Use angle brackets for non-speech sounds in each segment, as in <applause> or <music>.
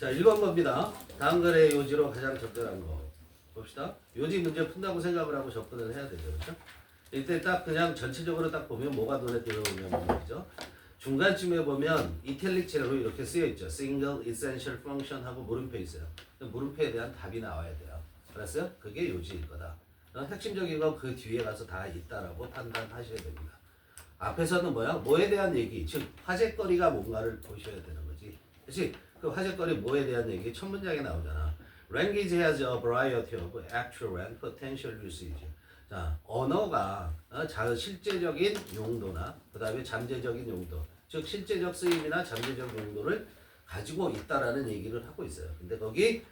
자, 1번 겁니다. 다음 글의 요지로 가장 적절한 거. 봅시다. 요지 문제 푼다고 생각을 하고 접근을 해야 되죠. 그렇죠? 이때 딱 그냥 전체적으로 딱 보면 뭐가 눈에 들어오냐면 말이죠. 중간쯤에 보면 이탈릭체로 이렇게 쓰여 있죠. single essential function 하고 물음표 있어요. 그 물음표에 대한 답이 나와야 돼요. 알았어요? 그게 요지일 거다. 어, 핵심적인 건 그 뒤에 가서 다 있다라고 판단하셔야 됩니다. 앞에서는 뭐야? 뭐에 대한 얘기, 즉 화제거리가 뭔가를 보셔야 되는 거지. 그렇지? 그 화제거리 뭐에 대한 얘기 첫 문장에 나오잖아. Language has a variety of actual and potential usage. 자, 언어가 어, 자, 실제적인 용도나 그 다음에 잠재적인 용도, 즉 실제적 쓰임이나 잠재적 용도를 가지고 있다라는 얘기를 하고 있어요. 근데 거기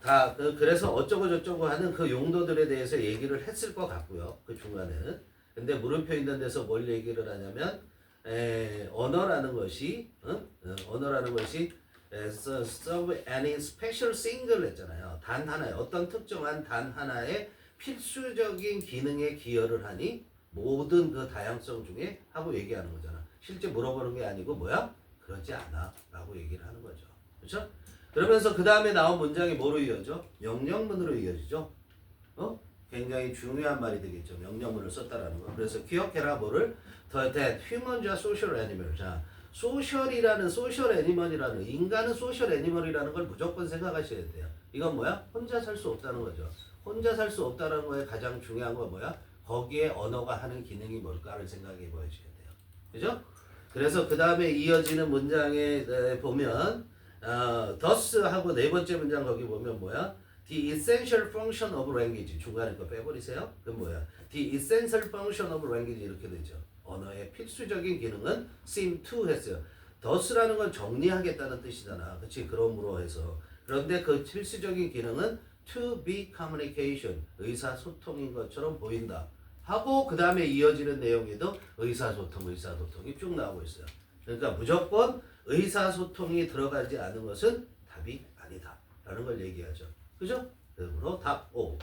다 그, 그래서 어쩌고 저쩌고 하는 그 용도들에 대해서 얘기를 했을 것 같고요. 그 중간에는. 근데 물음표 있는 데서 뭘 얘기를 하냐면 에, 언어라는 것이 어? 어, 언어라는 것이 serve any special single 했잖아요. 단 하나의 어떤 특정한 단 하나의 필수적인 기능에 기여를 하니 모든 그 다양성 중에 하고 얘기하는 거잖아. 실제 물어보는 게 아니고 뭐야? 그러지 않아 라고 얘기를 하는 거죠. 그렇죠? 그러면서 그 다음에 나온 문장이 뭐로 이어져? 명령문으로 이어지죠. 어? 굉장히 중요한 말이 되겠죠. 명령문을 썼다라는 거. 그래서 기억해라 뭐를 더 humans are social. 자, 소셜이라는 소셜 애니멀이라는 인간은 소셜 애니멀이라는 걸 무조건 생각하셔야 돼요. 이건 뭐야? 혼자 살 수 없다는 거죠. 혼자 살 수 없다는 거에 가장 중요한 건 뭐야? 거기에 언어가 하는 기능이 뭘까를 생각해 보셔야 돼요. 그죠? 그래서 그 다음에 이어지는 문장에 에, 보면 어, thus 하고 네 번째 문장 거기 보면 뭐야? The essential function of language 중간에 거 빼버리세요. 그건 뭐야? The essential function of language 이렇게 되죠. 언어의 필수적인 기능은 seem to 했어요. thus라는 건 정리하겠다는 뜻이잖아. 그렇지? 그러므로 해서 그런데 그 필수적인 기능은 to be communication 의사소통인 것처럼 보인다. 하고 그 다음에 이어지는 내용에도 의사소통, 의사소통이 쭉 나오고 있어요. 그러니까 무조건 의사소통이 들어가지 않은 것은 답이 아니다. 라는 걸 얘기하죠. 그죠? 그러므로 답 O.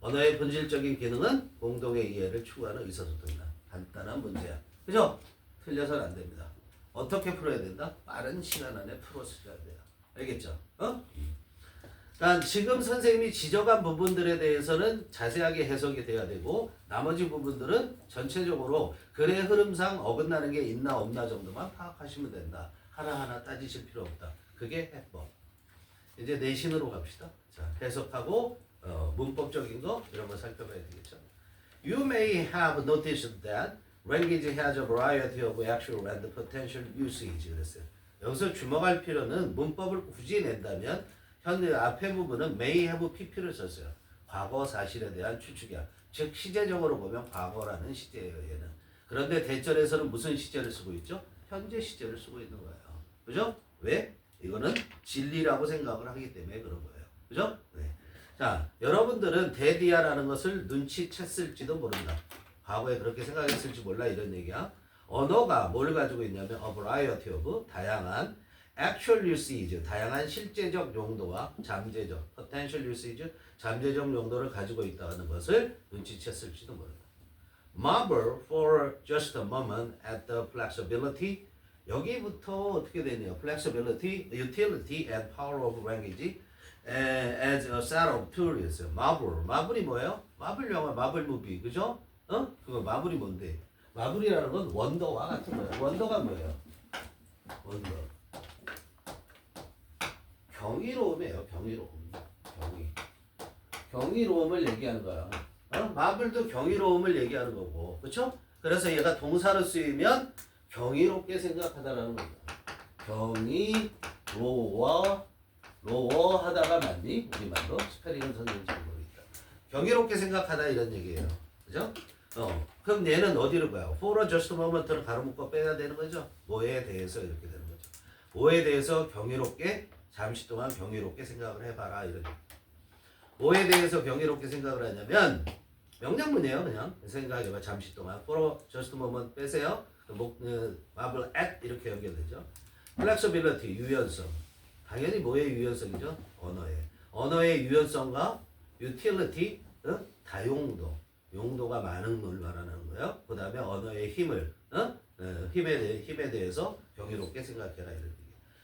언어의 본질적인 기능은 공동의 이해를 추구하는 의사소통이다. 간단한 문제야. 그죠? 틀려서는 안 됩니다. 어떻게 풀어야 된다? 빠른 시간 안에 풀어서야 돼요. 알겠죠? 어? 지금 선생님이 지적한 부분들에 대해서는 자세하게 해석이 돼야 되고 나머지 부분들은 전체적으로 글의 흐름상 어긋나는 게 있나 없나 정도만 파악하시면 된다. 하나하나 따지실 필요 없다. 그게 해법. 이제 내신으로 갑시다. 자, 해석하고 어, 문법적인 거 이런 거 살펴봐야 되겠죠. You may have noticed that language has a variety of actual and potential usage. 그랬어요. 여기서 주목할 필요는 문법을 굳이 낸다면 현재 앞에 부분은 may have pp를 썼어요. 과거 사실에 대한 추측이야. 즉 시제적으로 보면 과거라는 시제예요. 얘는. 그런데 대절에서는 무슨 시제를 쓰고 있죠? 현재 시제를 쓰고 있는 거예요. 그죠? 왜? 이거는 진리라고 생각을 하기 때문에 그런 거예요. 그죠? 네. 자, 여러분들은 데디아라는 것을 눈치챘을지도 모른다. 과거에 그렇게 생각했을지 몰라 이런 얘기야. 언어가 뭘 가지고 있냐면 a variety of 다양한 actual usage 다양한 실제적 용도와 잠재적 potential usage 잠재적 용도를 가지고 있다는 것을 눈치챘을지도 모른다. Marvel for just a moment at the flexibility 여기부터 어떻게 되네요? Flexibility, utility, and power of language eh, as a set of tools. 마블, 마블이 뭐예요? 마블 영화, 마블 무비, 그죠? 어? 그거 마블이 뭔데? 마블이라는 건 원더와 같은 거예요. 원더가 뭐예요? 원더. 경이로움이에요. 경이로움. 경이. 경이로움을 얘기하는 거야. 어? 마블도 경이로움을 얘기하는 거고, 그렇죠? 그래서 얘가 동사로 쓰이면 경이롭게 생각하다라는 거죠. 경이로워 로워 하다가 맞니? 우리말로 스페링은 선생님 잘 모르겠다. 경이롭게 생각하다 이런 얘기예요. 그죠? 어. 그럼 얘는 어디로 가요? For just moment를 가로 묶어 빼야 되는 거죠. 뭐에 대해서 이렇게 되는 거죠. 뭐에 대해서 경이롭게 잠시 동안 경이롭게 생각을 해봐라 이런 얘기. 뭐에 대해서 경이롭게 생각을 하냐면 명령문이에요 그냥 생각해봐 잠시 동안 for just moment 빼세요. 목, 어, 마블 at 이렇게 연결되죠. flexibility 유연성 당연히 뭐의 유연성이죠? 언어의 언어의 유연성과 utility 어? 다용도 용도가 많은 걸 말하는 거예요. 그 다음에 언어의 힘을 어? 어, 힘에 대해 힘에 대해서 경이롭게 생각해라 이런.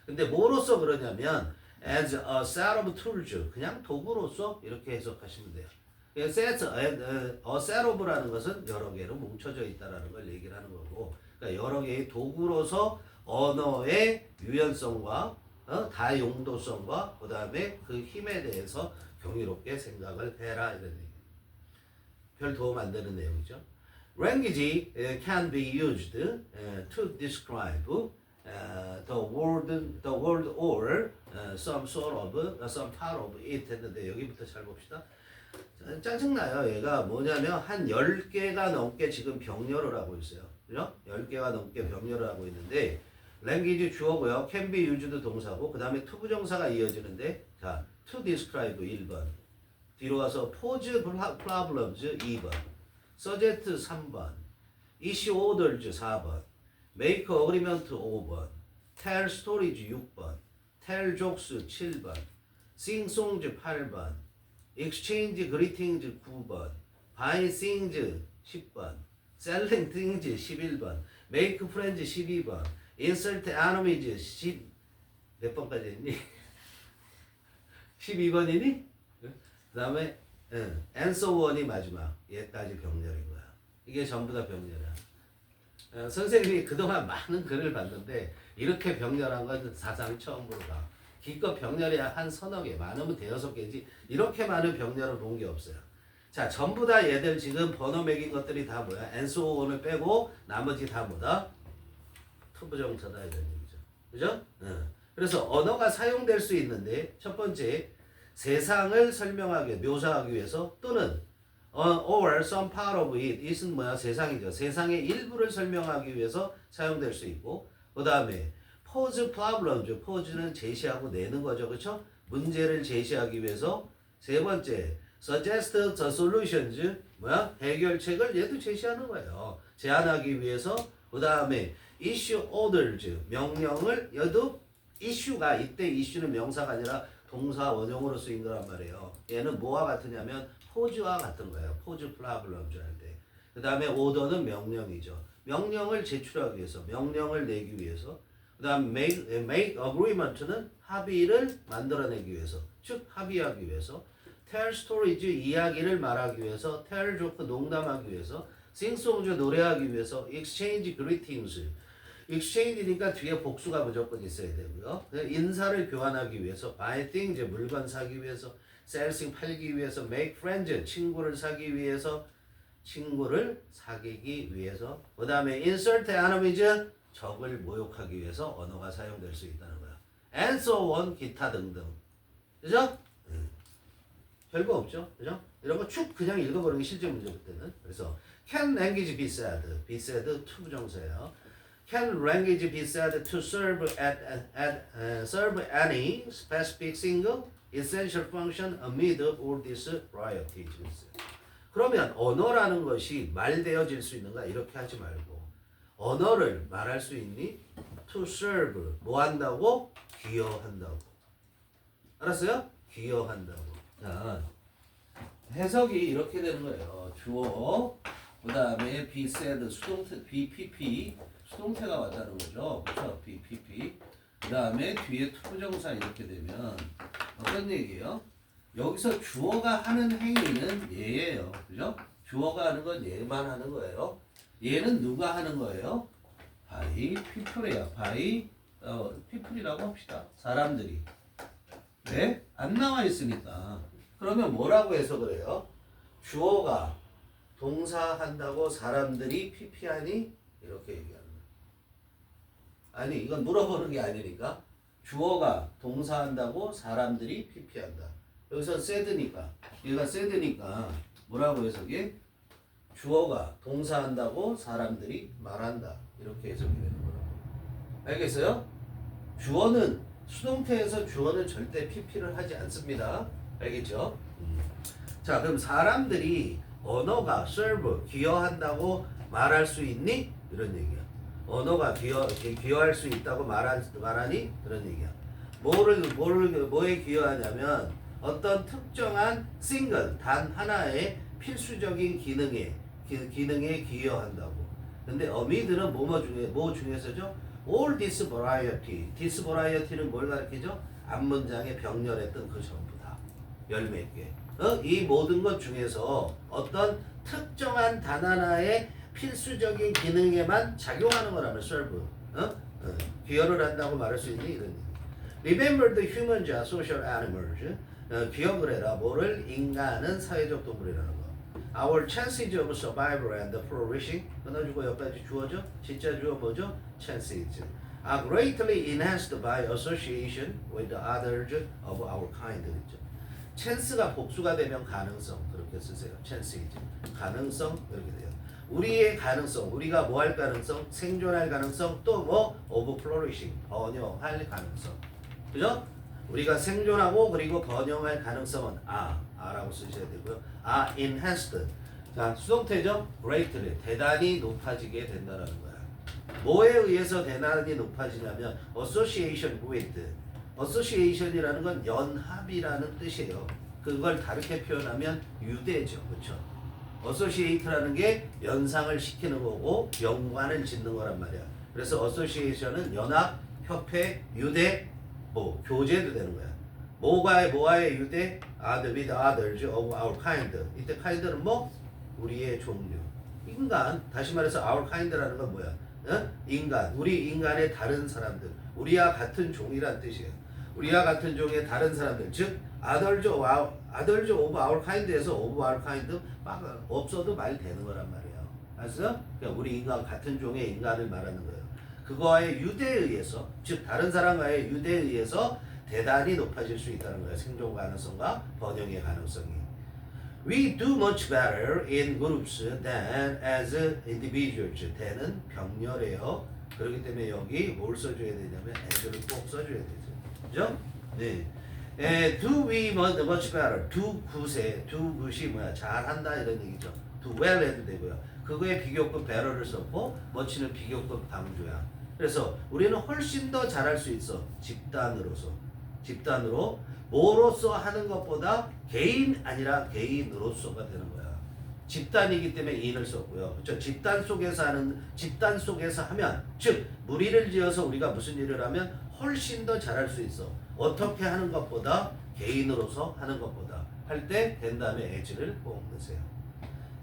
근데 뭐로써 그러냐면 as a set of tools 그냥 도구로서 이렇게 해석하시면 돼요. set, a, a set of라는 것은 여러 개로 뭉쳐져 있다라는 걸 얘기를 하는 거고 그러니까 여러 개의 도구로서 언어의 유연성과 어, 다 용도성과 그 다음에 그 힘에 대해서 경이롭게 생각을 해라 이런 얘기. 별 도움 안 되는 내용이죠. Language can be used to describe the world, the world or some sort of, uh, some part of it 했는데 여기부터 잘 봅시다. 짜- 짜증나요. 얘가 뭐냐면 한 10개가 넘게 지금 병렬을 하고 있어요. 그죠? 10개가 넘게 병렬을 하고 있는데 language 주어고요. can be used 동사고 그 다음에 to 부정사가 이어지는데 자, to describe 1번 뒤로 와서 pose problems 2번 suggest 3번 issue orders 4번 make agreement 5번 tell stories 6번 tell jokes 7번 sing songs 8번 exchange greetings 9번 buy things 10번 selling things 11번 make friends 12번 insult enemies 10몇 번까지 했니? 12번이니? 그 다음에 응, on이 마지막 얘까지 병렬인 거야. 이게 전부 다 병렬이야. 어, 선생님이 그동안 많은 글을 봤는데 이렇게 병렬한 건 사상 처음으로 봐. 기껏 병렬이 한 서너 개, 많으면 대여섯 개지 이렇게 많은 병렬을 본 게 없어요. 자, 전부 다 얘들 지금 번호 매긴 것들이 다 뭐야? on을 빼고 나머지 다 뭐다? 투부정사다 이런 얘기죠. 그죠? 응. 그래서 언어가 사용될 수 있는데 첫 번째 세상을 설명하기 묘사하기 위해서 또는 어, or some part of it it은 뭐야? 세상이죠. 세상의 일부를 설명하기 위해서 사용될 수 있고 그 다음에 pose problems pose는 제시하고 내는 거죠. 그렇죠? 문제를 제시하기 위해서 세 번째 suggest the solutions. 뭐야? 해결책을 얘도 제시하는 거예요. 제안하기 위해서 그 다음에 issue orders 명령을 얘도 이슈가 이때 이슈는 명사가 아니라 동사 원형으로 쓰인 거란 말이에요. 얘는 뭐와 같으냐면 포즈와 같은 거예요. 포즈 플라블럼즈 할 때. 그 다음에 오더는 명령이죠. 명령을 제출하기 위해서, 명령을 내기 위해서. 그 다음 make, make agreement는 합의를 만들어내기 위해서, 즉 합의하기 위해서. tell stories 이야기를 말하기 위해서, tell joke 농담하기 위해서, sing songs 노래하기 위해서, exchange greetings exchange니까 뒤에 복수가 무조건 있어야 되고요. 인사를 교환하기 위해서, buy things 물건 사기 위해서, sell things 팔기 위해서, make friends 친구를 사기 위해서, 친구를 사귀기 위해서, 그 다음에 insult enemies 적을 모욕하기 위해서 언어가 사용될 수 있다는 거야. and so on 기타 등등. 그죠? 음. 별거 없죠, 그죠? 이런 거 쭉 그냥 게 실제 문제 그때는. 그래서 can language be said, be said 투부정사예요. Can language be said to serve at, at, uh, serve any specific single essential function amid all these varieties? 그러면 언어라는 것이 말되어질 수 있는가 이렇게 하지 말고 언어를 말할 수 있니? To serve 뭐 한다고? 기여한다고. 알았어요? 기여한다고. 자 해석이 이렇게 되는 거예요. 주어 그 다음에 be said 수동태 BPP 수동태가 왔다는 거죠. 그렇죠? BPP. 그 다음에 뒤에 투부정사 이렇게 되면 어떤 얘기예요? 여기서 주어가 하는 행위는 얘예요. 그죠? 주어가 하는 건 얘만 하는 거예요. 얘는 누가 하는 거예요? 바이 피플이야. 바이 어, 피플이라고 합시다. 사람들이. 네? 안 나와 있으니까. 그러면 뭐라고 해석을 해요? 주어가 동사한다고 사람들이 피피하니? 이렇게 거예요. 아니 이건 물어보는 게 아니니까 주어가 동사한다고 사람들이 피피한다. 여기서 said니까 얘가 said니까 뭐라고 해석이? 주어가 동사한다고 사람들이 말한다. 이렇게 해석이 되는 거라고. 알겠어요? 주어는 수동태에서 주어는 절대 PP를 하지 않습니다. 알겠죠? 음. 자, 그럼 사람들이 언어가 serve 기여한다고 말할 수 있니? 이런 얘기야. 언어가 기여 기- 기여할 수 있다고 말하, 말하니? 그런 얘기야. 뭐를 뭐를 뭐에 기여하냐면 어떤 특정한 싱글 단 하나의 필수적인 기능에 기, 기능에 기여한다고. 근데 어미들은 뭐뭐 중에 뭐 중에서죠? All this variety. This variety는 뭘 가리키죠? 앞문장에 병렬했던 그 전부 다. 열몇 개. 어? 이 모든 것 중에서 어떤 특정한 단 하나의 필수적인 기능에만 작용하는 거라면 serve. 어? 어. 기여를 한다고 말할 수 있는 이런. Remember the humans are social animals. 어, 기억을 해라. 뭐를 인간은 사회적 동물이라는 거. Our chances of survival and flourishing 끊어주고 여기까지 주어져 진짜 주어 뭐죠? chances are greatly enhanced by association with others of our kind 그랬죠. chance가 복수가 되면 가능성 그렇게 쓰세요. chances 가능성 이렇게 돼요. 우리의 가능성 우리가 뭐 할 가능성 생존할 가능성 또뭐 flourishing 번영할 가능성 그죠? 우리가 생존하고 그리고 번영할 가능성은 아, 아라고 쓰셔야 되고요. 아, enhanced. 자, 수동태죠? greatly. 대단히 높아지게 된다라는 거야. 뭐에 의해서 대단히 높아지냐면 association with. association이라는 건 연합이라는 뜻이에요. 그걸 다르게 표현하면 유대죠. 그렇죠? Associate라는 게 연상을 시키는 거고 연관을 짓는 거란 말이야. 그래서 association은 연합, 협회, 유대, 뭐 교제도 되는 거야. 뭐가의 뭐와의 유대? other with others of our kind. 이때 kind는 뭐? 우리의 종류. 인간. 다시 말해서 our kind라는 건 뭐야? 어? 인간. 우리 인간의 다른 사람들. 우리와 같은 종이란 뜻이에요. 우리와 같은 종의 다른 사람들. 즉 our, others of our kind에서 of our kind 막 없어도 말 되는 거란 말이에요. 알았어? 그러니까 우리 인간 같은 종의 인간을 말하는 거예요. 그거와의 유대에 의해서 즉 다른 사람과의 유대에 의해서 대단히 높아질 수 있다는 거예요. 생존 가능성과 번영의 가능성이. We do much better in groups than as individuals. 대는 병렬이에요. 그렇기 때문에 여기 뭘 써줘야 되냐면 as를 꼭 써줘야 되죠. 그죠? 네. 에, do we much better? do 굿에 do 굿이 뭐야? 잘한다 이런 얘기죠. do well 해도 되고요. 그거에 비교급 better를 썼고 much는 비교급 강조야. 그래서 우리는 훨씬 더 잘할 수 있어. 집단으로서. 집단으로 뭐로서 하는 것보다 개인 아니라 개인으로서가 되는 거야. 집단이기 때문에 인을 썼고요. 그렇죠? 집단 속에서 하는 집단 속에서 하면 즉 무리를 지어서 우리가 무슨 일을 하면 훨씬 더 잘할 수 있어. 어떻게 하는 것보다 개인으로서 하는 것보다 할 때 된 다음에 as를 꼭 넣으세요.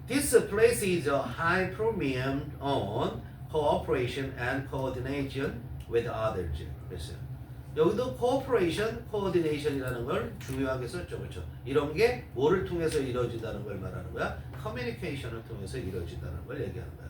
This place is a high premium on cooperation and coordination with others. 그랬어요. 여기도 cooperation, coordination이라는 걸 중요하게 썼죠. 그렇죠? 이런 게 뭐를 통해서 이루어진다는 걸 말하는 거야? communication을 통해서 이루어진다는 걸 얘기하는 거야.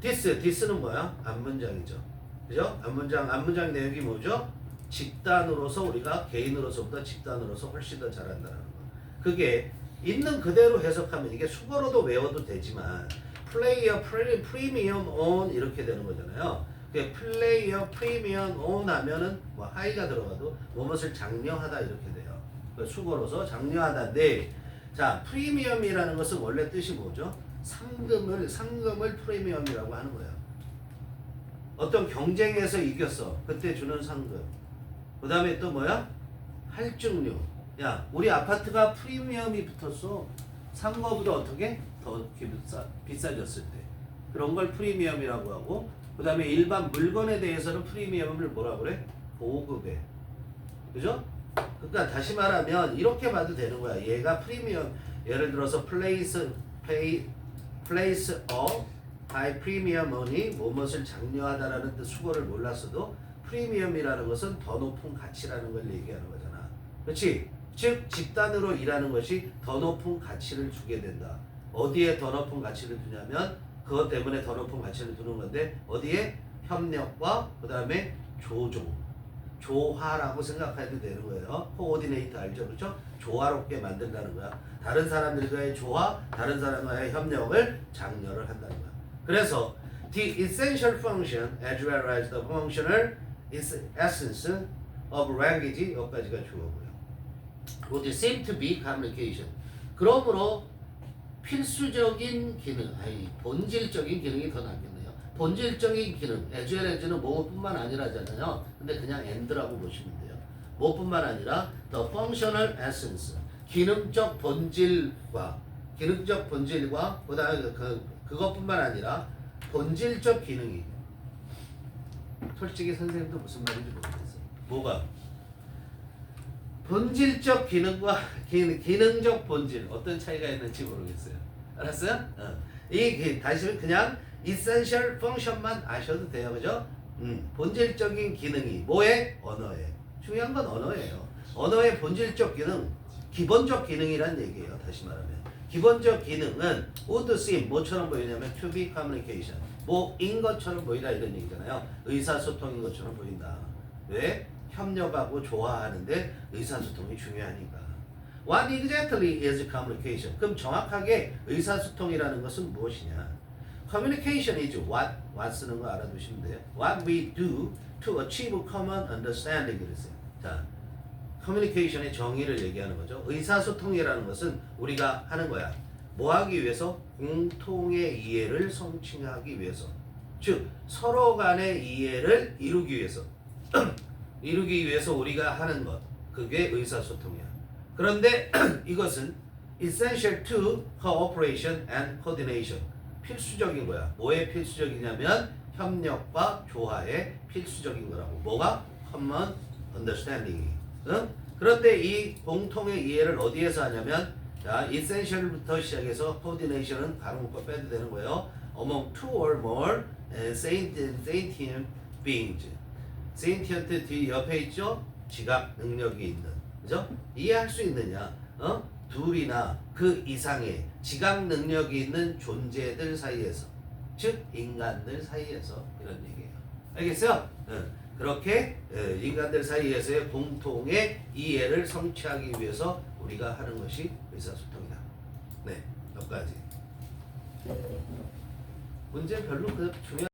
this, this는 뭐야? 앞문장이죠. 그죠? 앞문장, 앞문장 내용이 뭐죠? 집단으로서 우리가 개인으로서보다 집단으로서 훨씬 더 잘한다는 거. 그게 있는 그대로 해석하면 이게 수거로도 외워도 되지만 플레이어 프리미엄 온 이렇게 되는 거잖아요. 그 플레이어 프리미엄 온 하면은 뭐 하이가 들어가도 무엇을 장려하다 이렇게 돼요. 그 수거로서 장려하다인데 자 프리미엄이라는 것은 원래 뜻이 뭐죠? 상금을 상금을 프리미엄이라고 하는 거예요. 어떤 경쟁에서 이겼어. 그때 주는 상금. 그 다음에 또 뭐야? 할증료. 야, 우리 아파트가 프리미엄이 붙었어. 산 거보다 어떻게? 더 비싸, 비싸졌을 때. 그런 걸 프리미엄이라고 하고, 그 다음에 일반 물건에 대해서는 프리미엄을 뭐라 그래? 보급에. 그죠? 그러니까 다시 말하면 이렇게 봐도 되는 거야. 얘가 프리미엄, 예를 들어서 place, pay, place of high premium money, 무엇을 장려하다라는 뜻 수고를 몰랐어도 프리미엄이라는 것은 더 높은 가치라는 걸 얘기하는 거잖아. 그렇지? 즉 집단으로 일하는 것이 더 높은 가치를 주게 된다. 어디에 더 높은 가치를 두냐면 그것 때문에 더 높은 가치를 두는 건데 어디에 협력과 그 다음에 조종, 조화라고 생각해도 되는 거예요. 코오디네이터 알죠, 그렇죠? 조화롭게 만든다는 거야. 다른 사람들과의 조화, 다른 사람과의 협력을 장려를 한다는 거야. 그래서 the essential function as well as the functional essence of language 여기까지가 주어고요. would seem to be communication. 그러므로 필수적인 기능, 아니 본질적인 기능이 더 낫겠네요. 본질적인 기능, as well as는 뭐뿐만 아니라잖아요. 근데 그냥 and라고 보시면 돼요. 뭐뿐만 아니라 the functional essence, 기능적 본질과 기능적 본질과 그다음에 그 그것뿐만 아니라 본질적 기능이 솔직히 선생님도 무슨 말인지 모르겠어요. 뭐가 본질적 기능과 기, 기능적 본질 어떤 차이가 있는지 모르겠어요. 알았어요? 어. 이 그, 다시 그냥 essential function만 아셔도 돼요, 그죠? 음, 본질적인 기능이 뭐에? 언어에. 중요한 건 언어예요. 언어의 본질적 기능, 기본적 기능이란 얘기예요. 다시 말하면 기본적 기능은 would seem 뭐처럼 보이냐면 to be communication, 뭐인 것처럼 보이다 이런 얘기잖아요. 의사소통인 것처럼 보인다. 왜? 협력하고 좋아하는데 의사소통이 중요하니까. What exactly is communication? 그럼 정확하게 의사소통이라는 것은 무엇이냐? Communication is what, what 쓰는 거 알아두시면 돼요. What we do to achieve common understanding 그랬어요. 자, 커뮤니케이션의 정의를 얘기하는 거죠. 의사소통이라는 것은 우리가 하는 거야. 뭐 하기 위해서? 공통의 이해를 성취하기 위해서. 즉, 서로 간의 이해를 이루기 위해서. <clears throat> 이루기 위해서 우리가 하는 것. 그게 의사소통이야. 그런데 <clears throat> 이것은 essential to cooperation and coordination. 필수적인 거야. 뭐에 필수적이냐면 협력과 조화에 필수적인 거라고. 뭐가? common understanding이. 응? 그런데 이 공통의 이해를 어디에서 하냐면 자, essential부터 시작해서 coordination은 가로 묶어 빼도 되는 거예요. among two or more sentient, sentient beings. sentient 뒤 옆에 있죠? 지각 능력이 있는. 그죠? 이해할 수 있느냐? 어? 둘이나 그 이상의 지각 능력이 있는 존재들 사이에서 즉 인간들 사이에서 이런 얘기예요. 알겠어요? 응. 그렇게 에, 인간들 사이에서의 공통의 이해를 성취하기 위해서 우리가 하는 것이 의사소통이다. 네, 몇 가지. 문제 별로 그 중요.